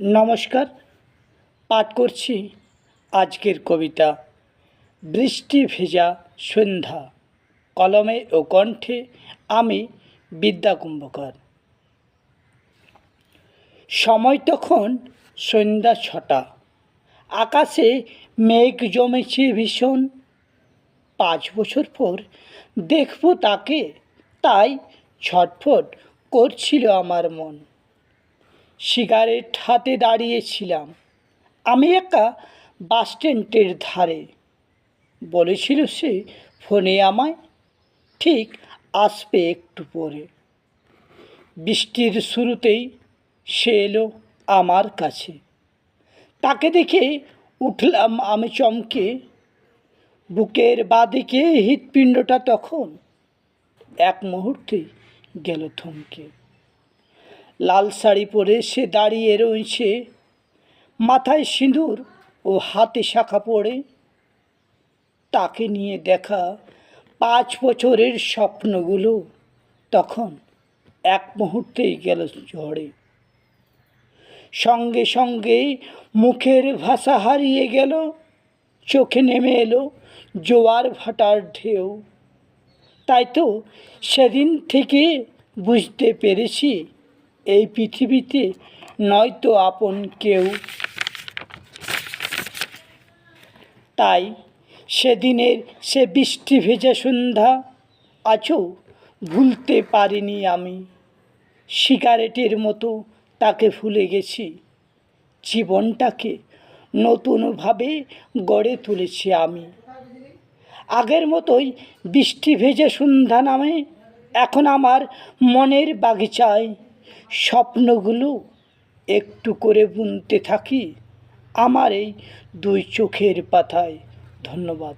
নমস্কার। পাঠ করছি আজকের কবিতা, বৃষ্টি ভেজা সন্ধ্যা, কলমে ও কণ্ঠে আমি বিদ্যা কুম্ভকার। সময় তখন সন্ধ্যা ছটা, আকাশে মেঘ জমেছে ভীষণ। পাঁচ বছর পর দেখব তাকে, তাই ছটফট করছিল আমার মন। সিগারেট হাতে দাঁড়িয়েছিলাম। আমি একা বাস স্ট্যান্ডের ধারে। বলেছিল সে ফোনে আমায়, ঠিক আসবে একটু পরে। বৃষ্টির শুরুতেই সে এলো আমার কাছে। তাকে দেখে উঠলাম আমি চমকে। বুকের বাদিকে হৃৎপিণ্ডটা তখন এক মুহূর্তে গেল থমকে। লাল শাড়ি পরে সে দাঁড়িয়ে রয়েছে। মাথায় সিঁদুর ও হাতে শাখা পড়ে তাকে নিয়ে দেখা পাঁচ বছরের স্বপ্নগুলো। তখন এক মুহূর্তেই গেল ঝড়ে। সঙ্গে সঙ্গে মুখের ভাষা হারিয়ে গেল। চোখে নেমে এলো জোয়ার ভাটার ঢেউ। তাই তো সেদিন থেকে বুঝতে পেরেছি এই পৃথিবীতে নয়তো আপন কেউ। তাই সেদিনের সে বৃষ্টি ভেজা সন্ধ্যা আজও ভুলতে পারিনি আমি। সিগারেটের মতো তাকে ভুলে গেছি। জীবনটাকে নতুনভাবে গড়ে তুলেছি আমি। আগের মতোই বৃষ্টি ভেজে সন্ধ্যা নামে এখন আমার মনের বাগিচায় স্বপ্নগুলো একটু করে বুনতে থাকি। আমার এই দুই চোখের পাতায় ধন্যবাদ।